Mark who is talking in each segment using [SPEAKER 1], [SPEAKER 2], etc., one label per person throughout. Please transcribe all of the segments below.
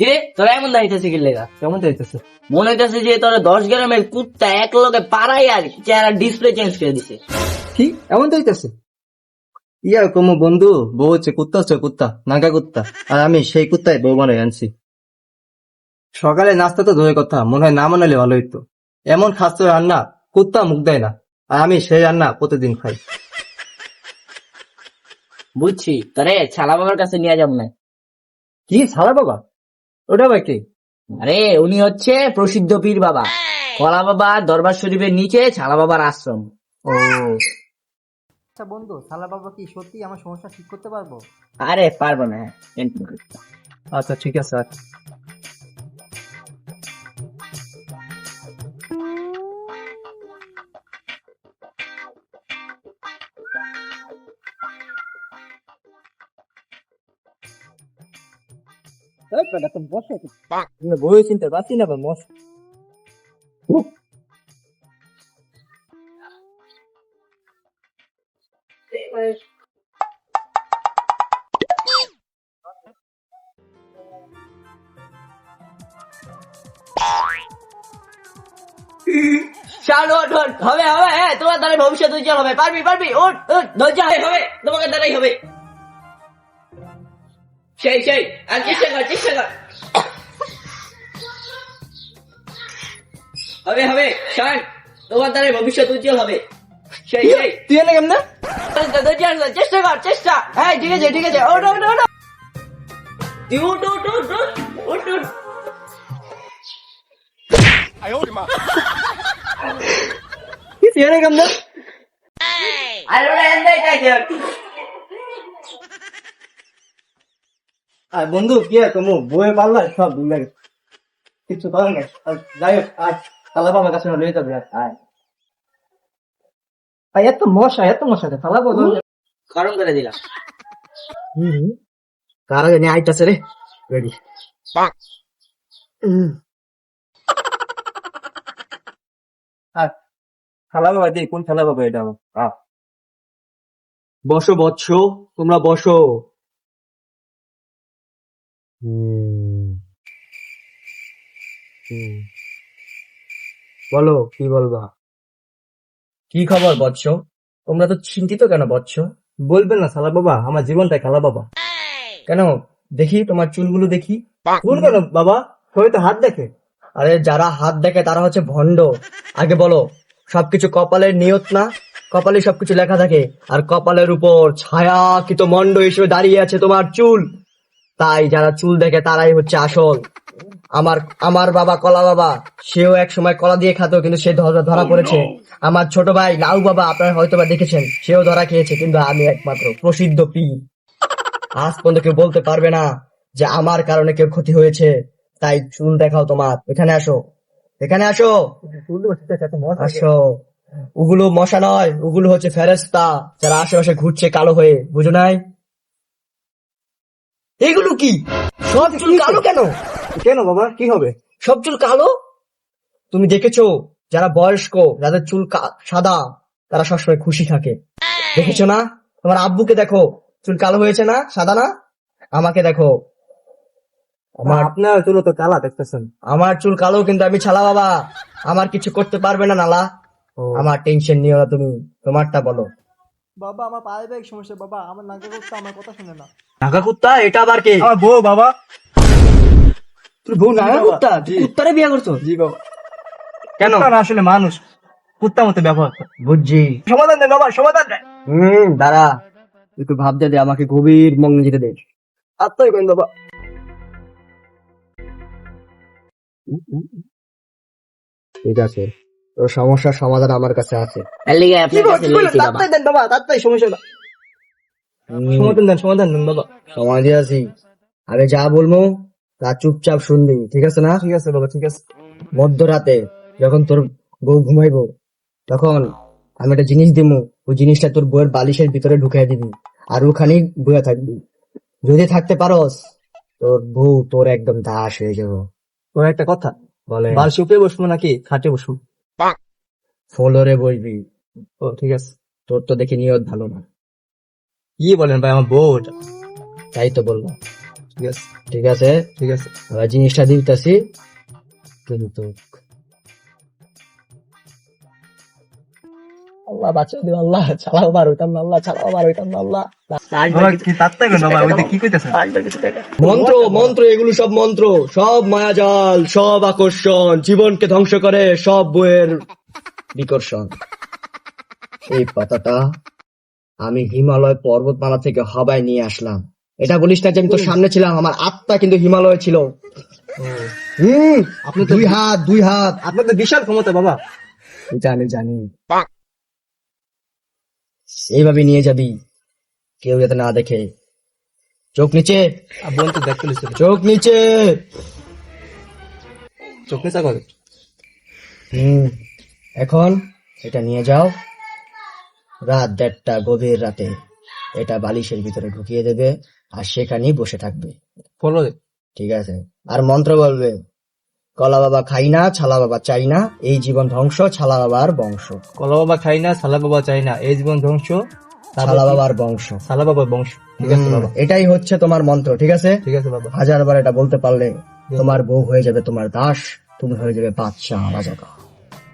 [SPEAKER 1] কিরে তোরা এমন দাঁড়িয়েছে কি লেগা?
[SPEAKER 2] কেমন যাইতেছে
[SPEAKER 1] মনে হইতেছে যে তোরা দশ গ্রামের কুত্তা এক লগে পাড়াই আর চেহারা ডিসপ্লে চেঞ্জ করে দিছে।
[SPEAKER 2] কি? এমন যাইতেছে ইয়া কমো বন্ধু বউ হচ্ছে কুত্তা হচ্ছে কুত্তা নাগা কুত্তা আর আমি সেই কুত্তাই বউ বানাই আনছি। সকালে নাস্তা তো দূরের কথা মনে হয় না বানালে ভালো হইতো। এমন খাস্ত রান্না কুত্তা মুখ দেয় না আর আমি সেই রান্না প্রতিদিন খাই।
[SPEAKER 1] বুঝছি তোরে ছালা বাবার কাছে নিয়ে যাব না।
[SPEAKER 2] কি ছালা বাবা? ওটা ভাই কি?
[SPEAKER 1] আরে উনি হচ্ছে প্রসিদ্ধ পীর বাবা। কলা বাবা দরবার শরীফের নিচে ছালা বাবার আশ্রম।
[SPEAKER 2] ও। আচ্ছা বন্ধু সালা বাবা কি সত্যি আমার সমস্যা ঠিক করতে পারব?
[SPEAKER 1] আরে পারব না আচ্ছা ঠিক আছে না।
[SPEAKER 2] আচ্ছা ঠিক আছে আচ্ছা বই চিনতে পারছি না মশ
[SPEAKER 1] শান, ওঠ, ওঠ। হবে হবে হ্যাঁ তোমার দ্বারা ভবিষ্যৎ উজ্জ্বল হবে পারবি পারবি ওঠ ওঠ ধৈর্য হবে হবে তোমাকে দ্বারাই হবে সেই সেই আর চেষ্টা কর চেষ্টা কর হবে হবে শান তোমার দ্বারা ভবিষ্যৎ উজ্জ্বল হবে সেই সেই
[SPEAKER 2] তুই এনে কেমনে
[SPEAKER 1] চেষ্টা কর চেষ্টা হ্যাঁ ঠিক আছে ঠিক আছে ওঠ ওঠ ওঠ তুই উঠ উঠ উঠ উঠ
[SPEAKER 2] তুই
[SPEAKER 1] আরে ওরা এন্দাই চাইছে
[SPEAKER 2] আর বন্ধু কি আর তুমি বইয়ে পারলা সব ভুলে গেছে। কিছু করার নেই। আর যাই হোক আজ সালা বাবার কাছে লয়ে যাবে আয়। আর এত মশা এত মশা বাবা
[SPEAKER 1] গরম করে দিলাম।
[SPEAKER 2] কারা জানি আইতাছে রে। রেডি। খালা বাবা দি কোন খালা বাবা এটা আমার? বসো বৎস তোমরা বসো। বলো, কি বলবা? কি খবর, বৎস? তোমরা তো চিন্তিত কেন, বৎস? বলবেন না সালা বাবা, আমার জীবনটাই খালা বাবা। কেন? দেখি, তোমার চুলগুলো দেখি। চুল কেন বাবা? সবাই তো হাত দেখে। আরে, যারা হাত দেখে, তারা হচ্ছে ভন্ড আগে বলো, সবকিছু কপালের নিয়ত না? কপালে সবকিছু লেখা থাকে। আর কপালের উপর ছায়া কিত মন্ড হিসেবে দাঁড়িয়ে আছে তোমার চুল। তাই যারা চুল দেখে তারাই হচ্ছে আসল। আমার আমার বাবা কলা বাবা সেও এক সময় কলা দিয়ে খাতো কিন্তু সে ধরা ধরা পড়েছে। আমার ছোট ভাই লাউ বাবা আপনারা হয়তো বা দেখেছেন সেও ধরা খেয়েছে কিন্তু আমি একমাত্র প্রসিদ্ধ পি। আজ পর্যন্ত কেউ বলতে পারবে না যে আমার কারণে কেউ ক্ষতি হয়েছে। তাই চুল দেখাও তোমার। এখানে আসো। এখানে আসো। আসো। ওগুলো মশা নয় ওগুলো হচ্ছে ফেরেস্তা যারা আশেপাশে ঘুরছে কালো হয়ে। বুঝো নাই? এগুলো কি? সব চুল কালো কেন? কেন বাবা? কি হবে? সব চুল কালো? তুমি দেখেছ যারা বয়স্ক যাদের চুল সাদা তারা সবসময় খুশি থাকে। দেখেছ না? তোমার আব্বুকে দেখো চুল কালো হয়েছে না সাদা না? আমাকে দেখো। আমার আপনার চুল তো কালা দেখতেছেন। আমার চুল কালো কিন্তু আমি ছালা বাবা। আমার কিছু করতে পারবে না নালা। আমার টেনশন নিও না তুমি। তোমারটা বলো।
[SPEAKER 3] বাবা আমার পারিবারিক সমস্যা বাবা আমার নাকা করতে আমার কথা শুনে না।
[SPEAKER 2] নাগা কুত্তা? এটা আবার কে? আমার বউ বাবা। তোর বউ নাগা কুত্তা? কুত্তারে বিয়ে করছ? জি বাবা। কেন? আসলে মানুষ। কুত্তা মতো ব্যবহার বুঝছি। সমাধান দে বাবা সমাধান দে। হুম দাঁড়া। একটু ভাবতে দে আমাকে গভীর মগ্ন যেতে দে। আত্মাই কেন বাবা। ঠিক আছে। তোর সমস্যার সমাধান আমার কাছে আছে।
[SPEAKER 1] এর লিগে আপনার কাছে লইছি বাবা
[SPEAKER 2] দেন বাবা তাড়াতাড়ি সমস্যা সমাধান দেন সমাধান দেন বাবা। সমাধান দিয়েছি আগে যা বলব তা চুপচাপ শুনবি ঠিক আছে না? ঠিক আছে বাবা ঠিক আছে। মধ্যরাতে যখন তোর বউ ঘুমাইবো তখন আমি একটা জিনিস দিমু ওই জিনিসটা তোর বউয়ের বালিশের ভিতরে ঢুকিয়ে দিবি আর ওখানেই বয়ে থাকবি। যদি থাকতে পারোস তোর বউ তোর একদম দাস হয়ে যাব। তোর একটা কথা। বলে বালিশ উপরে বসবো নাকি? খাটে বসবো। ফ্লোরে বসবি ও ঠিক আছে। তোর তো দেখে নিয়ত ভালো না। কি বলেন ভাই আমার বউ তাই তো বললাম।
[SPEAKER 3] ঠিক আছে।
[SPEAKER 2] ঠিক আছে?
[SPEAKER 3] ঠিক আছে।
[SPEAKER 2] এবার জিনিসটা দিতেছি। কিন্তু আল্লাহ বাঁচা দিও আল্লাহ ছাড়াও বার হইতাম না আল্লাহ ছাড়াও বার হইতাম না আল্লাহ। মন্ত্র মন্ত্র এগুলো সব মন্ত্র। সব মায়াজাল সব আকর্ষণ জীবনকে ধ্বংস করে সব বইয়ের বিকর্ষণ। এই পাতাটা আমি হিমালয় পর্বতমালা থেকে হাবায় নিয়ে আসলাম। এটা বলিস না যে আমি তো সামনে ছিলাম আমার আত্মা কিন্তু হিমালয় ছিল। হুম আপনি দুই হাত দুই হাত।
[SPEAKER 3] আপনার তো বিশাল ক্ষমতা বাবা।
[SPEAKER 2] আমি জানি এইভাবে নিয়ে যাবি কেউ যাতে না দেখে। চোখ নিচে।
[SPEAKER 3] আর বোন তো দেখতে
[SPEAKER 2] চোখ নিচে।
[SPEAKER 3] চোখ নেচা করে।
[SPEAKER 2] হুম। এখন এটা নিয়ে যাও। রাত দেড়টা গভীর রাতে এটা বালিশের ভিতরে ঢুকিয়ে দেবে আর সেখানেই বসে থাকবে।
[SPEAKER 3] ফলো
[SPEAKER 2] ঠিক আছে। আর মন্ত্র বলবে কলা বাবা খাই না ছালা বাবা চাই না এই জীবন ধ্বংস ছালা বাবার বংশ।
[SPEAKER 3] কলা বাবা খাই না সালা বাবা চাই না এই জীবন ধ্বংস
[SPEAKER 2] ছালা বাবার বংশ।
[SPEAKER 3] সালা বাবার বংশ। ঠিক আছে বাবা।
[SPEAKER 2] এটাই হচ্ছে তোমার মন্ত্র ঠিক আছে?
[SPEAKER 3] ঠিক আছে বাবা।
[SPEAKER 2] হাজার বার এটা বলতে পারলে তোমার বউ হয়ে যাবে তোমার দাস তুমি হয়ে যাবে বাদশাহ রাজাকা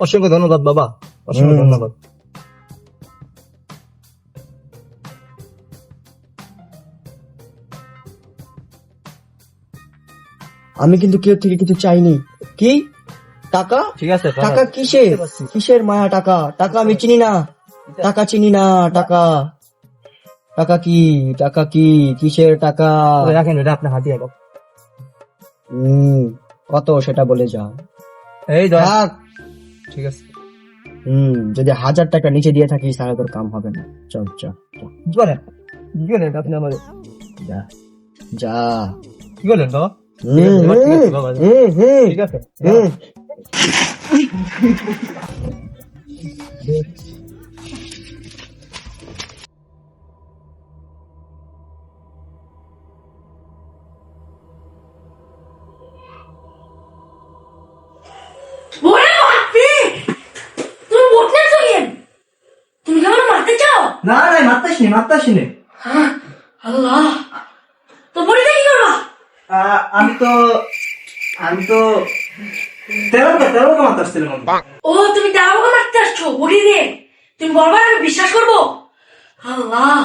[SPEAKER 3] অসংখ্য ধন্যবাদ বাবা। অসংখ্য ধন্যবাদ।
[SPEAKER 2] আমি কিন্তু কেউ থেকে কিছু চাইনি। কি? টাকা?
[SPEAKER 3] ঠিক আছে
[SPEAKER 2] টাকা কিসের? কিসের মায়া টাকা? টাকা আমি চিনি না। টাকা চিনি না টাকা। টাকা কি? টাকা কি? কিসের টাকা?
[SPEAKER 3] রাখেন এটা আপনার হাতে
[SPEAKER 2] হম কত সেটা বলে যা।
[SPEAKER 3] এই
[SPEAKER 2] থাক।
[SPEAKER 3] ঠিক আছে?
[SPEAKER 2] হুম যদি হাজার টাকা নিচে দিয়ে থাকিস তাহলে তোর কাম হবে না। চল চল বলে
[SPEAKER 3] কি বলেন? কি বলেন আপনি আমাদের?
[SPEAKER 2] যা যা।
[SPEAKER 3] কি বলেন বাবা? ঠিক আছে না মারতাস নি মারতাস নি
[SPEAKER 4] হ্যাঁ, আল্লাহ। তো বড়িতে কি করবা
[SPEAKER 3] আমি তো আমি তো মারতাসছিলাম
[SPEAKER 4] ও তুমি তারাকে মারতে আসছো? বড়ি দিয়ে তুমি বলবা আমি বিশ্বাস করব? আল্লাহ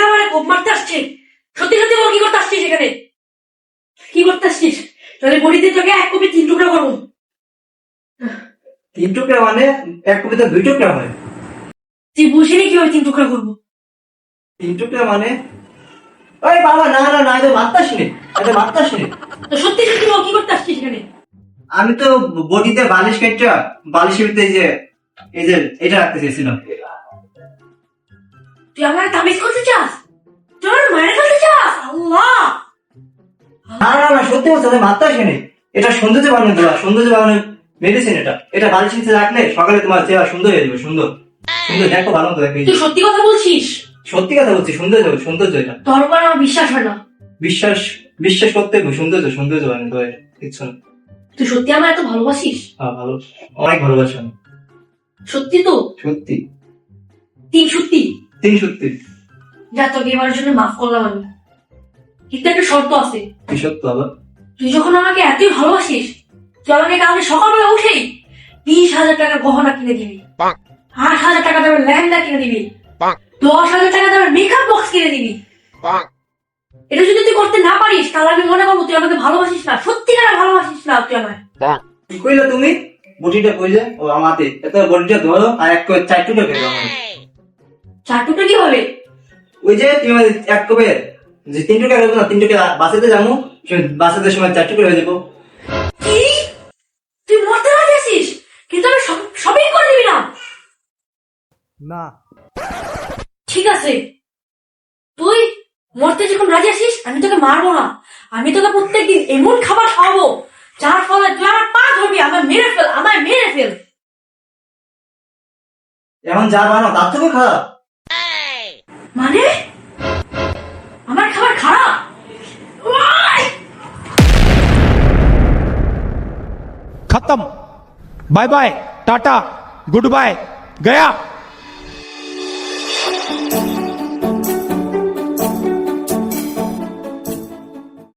[SPEAKER 4] আমার কোপ মারতে আসছে। সত্যি সত্যি বল কি করতে আসছিস এখানে? কি করতে আসছিস? তাহলে দিয়ে তোকে এক কপি তিন টুকরা করব।
[SPEAKER 3] তিন টুকরা মানে এক কবিতা দুই টুকরা হয়।
[SPEAKER 4] তুই বুঝিনি কীভাবে তিন টুকরা করব?
[SPEAKER 3] তিন টুকরা মানে? ওই বাবা না না না এটা মারতাস নি এটা মারতাস নি
[SPEAKER 4] তো সত্যি সত্যি বল কি করতে আসছিস এখানে?
[SPEAKER 3] আমি তো বডিতে বালিশ কেটে বালিশের ভিতরে যে এই যে এটা রাখতে চেয়েছিলাম
[SPEAKER 4] তুই আমার তাবিজ করতে চাস? আমার মায়ের ফেলতে চাস? আল্লাহ!
[SPEAKER 3] না না না সত্যি বলছি আমি মারতাস নি এটা সৌন্দর্য বানানো দেওয়া সৌন্দর্য বানানো মেডিসিন এটা। এটা বালিশের ভিতরে রাখলে সকালে তোমার চেহারা সুন্দর হয়ে যাবে সুন্দর। সুন্দর দেখো ভালো মতো দেখো
[SPEAKER 4] তুই সত্যি কথা বলছিস?
[SPEAKER 3] সত্যি কথা বলছি সৌন্দর্য সৌন্দর্য এটা
[SPEAKER 4] তোর উপর আমার বিশ্বাস হয় না।
[SPEAKER 3] বিশ্বাস বিশ্বাস করতে হবে, সৌন্দর্য সৌন্দর্য কিচ্ছু না।
[SPEAKER 4] তুই সত্যি আমার এত ভালোবাসিস?
[SPEAKER 3] হ্যাঁ, ভালো অনেক ভালোবাসা আমি।
[SPEAKER 4] সত্যি তো?
[SPEAKER 3] সত্যি।
[SPEAKER 4] তিন সত্যি?
[SPEAKER 3] তিন সত্যি।
[SPEAKER 4] যা তোকে এবারের জন্য মাফ করলাম আমি। কিন্তু একটা শর্ত আছে।
[SPEAKER 3] কি সত্য আবার?
[SPEAKER 4] তুই যখন আমাকে এতই ভালোবাসিস তুই আমাকে কালকে সকালবেলা উঠেই বিশ হাজার টাকার গহনা কিনে দিবি। আট হাজার টাকা দামের ল্যাহেঙ্গা কিনে দিবি। দশ হাজার টাকা দামের মেকআপ বক্স কিনে দিবি। এটা যদি তুই করতে না পারিস তাহলে আমি মনে করব তুই আমাকে ভালোবাসিস না। সত্যিকার ভালোবাসিস না তুই আমায়।
[SPEAKER 3] কি কইলে তুমি? বটিটা কইলে? ও আমাতে। এত বটিটা ধরো আর এক করে দাও আমাকে।
[SPEAKER 4] চার টুকরা কি হবে?
[SPEAKER 3] ওই যে তুমি এক কবে যে তিন টুকরা না তিন বাসেতে যাব বাসেতে সময় টুকরা হয়ে যাব
[SPEAKER 4] কি তুই মরতে রাজি আছিস কিন্তু আমি সব- সবই করে দিবি না
[SPEAKER 3] না
[SPEAKER 4] ঠিক আছে তুই মরতে যখন রাজি আছিস আমি তোকে মারবো না আমি তোকে প্রত্যেকদিন এমন খাবার খাওয়াবো যার ফলে তুই আমার পা ধরবি আমার মেরে ফেল আমায় মেরে ফেল
[SPEAKER 3] এখন যা বানাও তার থেকে খারাপ
[SPEAKER 4] মানে আমার খাবার খারাপ ওয়াই!
[SPEAKER 5] खत्म bye bye tata good bye गया